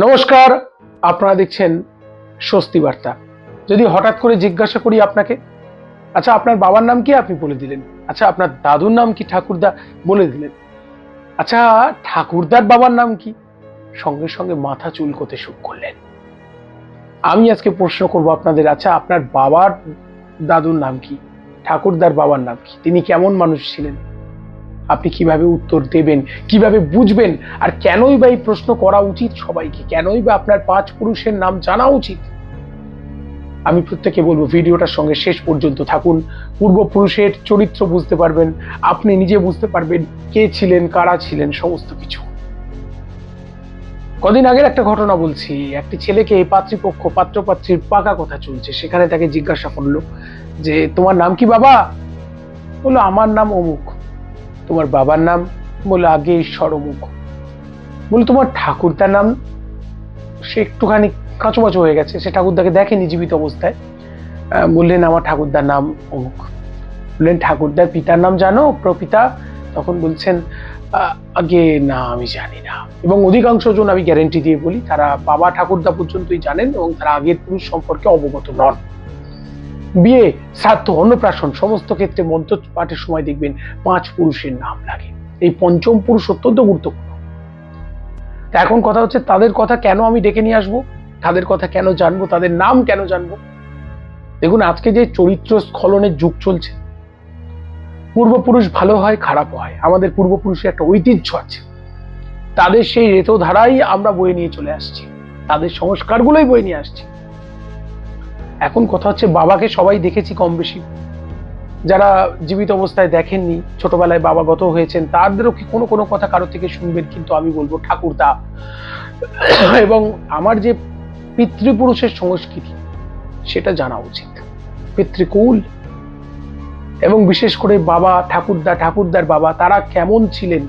নমস্কার, আপনারা দেখছেন স্বস্তি বার্তা। যদি হঠাৎ করে জিজ্ঞাসা করি আপনাকে আচ্ছা আপনার বাবার নাম কি আপনি বলে দিলেন? আচ্ছা আপনার দাদুর নাম কি ঠাকুরদা বলে দিলেন? আচ্ছা ঠাকুরদার বাবার নাম কি? সঙ্গে সঙ্গে মাথা চুলকোতে শুরু করলেন। আমি আজকে প্রশ্ন করব আপনাদের আচ্ছা আপনার বাবার দাদুর নাম কি? ঠাকুরদার বাবার নাম কি? তিনি কেমন মানুষ ছিলেন? আপনি কীভাবে উত্তর দেবেন, কীভাবে বুঝবেন, আর কেনই বা এই প্রশ্ন করা উচিত সবাইকে? কেনই বা আপনার পাঁচ পুরুষের নাম জানা উচিত? আমি প্রত্যেকে বলব, ভিডিওটার সঙ্গে শেষ পর্যন্ত থাকুন। পূর্বপুরুষের চরিত্র বুঝতে পারবেন, আপনি নিজে বুঝতে পারবেন কে ছিলেন, কারা ছিলেন, সমস্ত কিছু। কদিন আগের একটা ঘটনা বলছি, একটি ছেলেকে পাত্রীপক্ষ, পাত্রপাত্রীর পাকা কথা চলছে, সেখানে তাকে জিজ্ঞাসা করল যে, তোমার নাম কি বাবা? বলল, আমার নাম অমুক। তোমার বাবার নাম? বলে আগে অমুক বলে তোমার ঠাকুরদার নাম? সে একটুখানি কাঁচুমাচু হয়ে গেছে সে ঠাকুরদাকে দেখেনি জীবিত অবস্থায়। বললেন আমার ঠাকুরদার নাম অমুক। বললেন ঠাকুরদার পিতার নাম জানো? প্রপিতা? তখন বলছেন "আহ, আগে না আমি জানি না। এবং অধিকাংশ জন আমি গ্যারেন্টি দিয়ে বলি তারা বাবা ঠাকুরদা পর্যন্তই জানেন এবং তারা আগের পুরুষ সম্পর্কে অবগত নন। বিয়ে শ্রাদ্ধ অন্নপ্রাশন, সমস্ত ক্ষেত্রে মন্ত্র পাঠের সময় দেখবেন পাঁচ পুরুষের নাম লাগে। এই পঞ্চম পুরুষ অত্যন্ত গুরুত্বপূর্ণ। তা এখন কথা হচ্ছে, তাদের কথা কেন আমি ডেকে নিয়ে আসব? তাদের কথা কেন জানব? তাদের নাম কেন জানব? দেখুন, আজকে যে চরিত্র স্খলনের যুগ চলছে, পূর্বপুরুষ ভালো হয়, খারাপ হয়। আমাদের পূর্বপুরুষের একটা ঐতিহ্য আছে। তাদের সেই রেতো ধারাই আমরা বয়ে নিয়ে চলে আসছি। তাদের সংস্কারগুলোই বয়ে নিয়ে আসছি। এখন কথা হচ্ছে বাবাকে সবাই দেখেছি কম বেশি। যারা জীবিত অবস্থায় দেখেননি, ছোটবেলায় বাবা গত হয়েছেন, তাদেরও কি কোনো কোনো কথা কারও থেকে শুনবেন? কিন্তু আমি বলব ঠাকুরদা। এবং আমার যে পিতৃপুরুষের সংস্কৃতি, সেটা জানা উচিত। পিতৃকুল এবং বিশেষ করে বাবা ঠাকুরদা, ঠাকুরদার বাবা, তারা কেমন ছিলেন?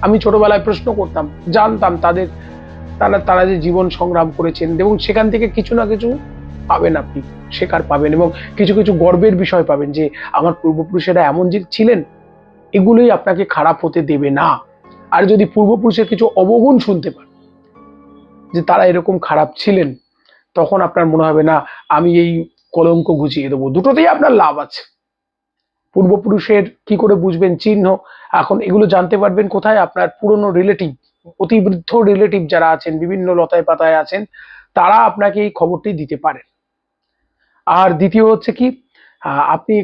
আমি ছোটবেলায় প্রশ্ন করতাম, জানতাম তাদের, তারা তারা যে জীবন সংগ্রাম করেছেন। এবং সেখান থেকে কিছু না কিছু পাবেন আপনি শেখার পাবেন এবং কিছু কিছু গর্বের বিষয় পাবেন যে আমার পূর্বপুরুষেরা এমন যে ছিলেন, এগুলোই আপনাকে খারাপ হতে দেবে না। আর যদি পূর্বপুরুষের কিছু অবগুণ শুনতে পান, যে তারা এরকম খারাপ ছিলেন, তখন আপনার মনে হবে, না, আমি এই কলঙ্ক গুছিয়ে দেবো। দুটোতেই আপনার লাভ আছে। পূর্বপুরুষের কি করে বুঝবেন চিহ্ন? এখন এগুলো জানতে পারবেন কোথায়? আপনার পুরনো রিলেটিভ অতিবৃদ্ধ রিলেটিভ যারা আছেন, বিভিন্ন লতায় পাতায় আছেন তারা আপনাকে এই খবরটি দিতে পারেন। আর দ্বিতীয় হচ্ছে কি আপনি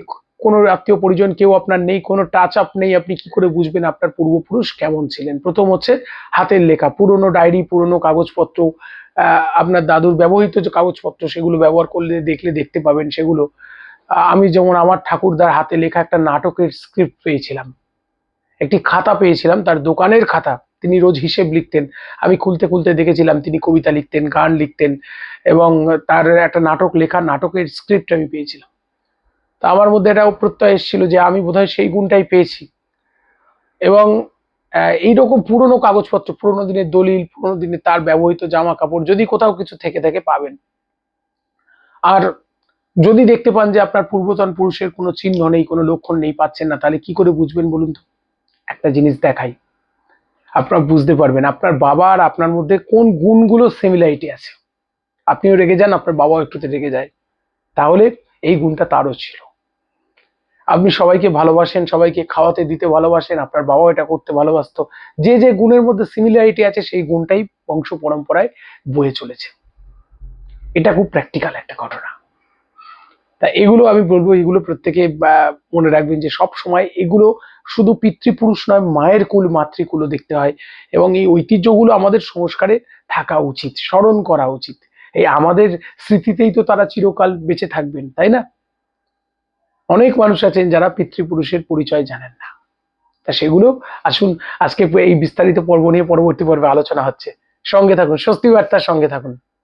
কোনো আত্মীয় পরিজন কেউ আপনার নেই, কোনো টাচ আপ নেই, আপনি কি করে বুঝবেন আপনার পূর্বপুরুষ কেমন ছিলেন? প্রথম হচ্ছে হাতের লেখা, পুরনো ডায়েরি পুরনো কাগজপত্র আপনার দাদুর ব্যবহৃত যে কাগজপত্র, সেগুলো ব্যবহার করলে, দেখলে দেখতে পাবেন সেগুলো। আমি যেমন আমার ঠাকুরদার হাতে লেখা একটা নাটকের স্ক্রিপ্ট পেয়েছিলাম। একটি খাতা পেয়েছিলাম, তার দোকানের খাতা। তিনি রোজ হিসেব লিখতেন। আমি খুলতে খুলতে দেখেছিলাম তিনি কবিতা লিখতেন, গান লিখতেন এবং তার একটা নাটক লেখা, নাটকের স্ক্রিপ্ট আমি পেয়েছিলাম। তা আমার মধ্যে একটা প্রত্যয় এসেছিল যে আমি বোধহয় সেই গুণটাই পেয়েছি। এবং এইরকম পুরনো কাগজপত্র, পুরোনো দিনের দলিল, পুরোনো দিনের তার ব্যবহৃত জামা কাপড় যদি কোথাও কিছু থেকে থাকে পাবেন। আর যদি দেখতে পান যে আপনার পূর্বতন পুরুষের কোনো চিহ্ন নেই, কোনো লক্ষণ নেই, পাচ্ছেন না, তাহলে কি করে বুঝবেন বলুন তো? একটা জিনিস দেখাই। আপনারা বুঝতে পারবেন আপনার বাবা আর আপনার মধ্যে কোন গুণগুলো সিমিলারিটি আছে। আপনিও রেগে যান, আপনার বাবাও একটুতে রেগে যায়। তাহলে এই গুণটা তারও ছিল। আপনি সবাইকে ভালোবাসেন, সবাইকে খাওয়াতে, দিতে ভালোবাসেন, আপনার বাবাও এটা করতে ভালোবাসতো। যে যে গুণের মধ্যে সিমিলারিটি আছে সেই গুণটাই বংশ পরম্পরায় বয়ে চলেছে। এটা খুব প্র্যাকটিক্যাল একটা ঘটনা। তা এগুলো আমি বলব, এগুলো প্রত্যেকে মনে রাখবেন যে সব সময় এগুলো শুধু পিতৃপুরুষ নয়, মায়ের কুল, মাতৃকুলও দেখতে হয়। এবং এই ঐতিহ্যগুলো আমাদের সংস্কারে থাকা উচিত, স্মরণ করা উচিত। এই আমাদের স্মৃতিতেই তো তারা চিরকাল বেঁচে থাকবেন, তাই না? অনেক মানুষ আছেন যারা পিতৃপুরুষের পরিচয় জানেন না। তা সেগুলো আসুন, আজকে এই বিস্তারিত পর্ব নিয়ে পরবর্তী পর্বে আলোচনা হচ্ছে। সঙ্গে থাকুন স্বস্তি বার্তার সঙ্গে থাকুন।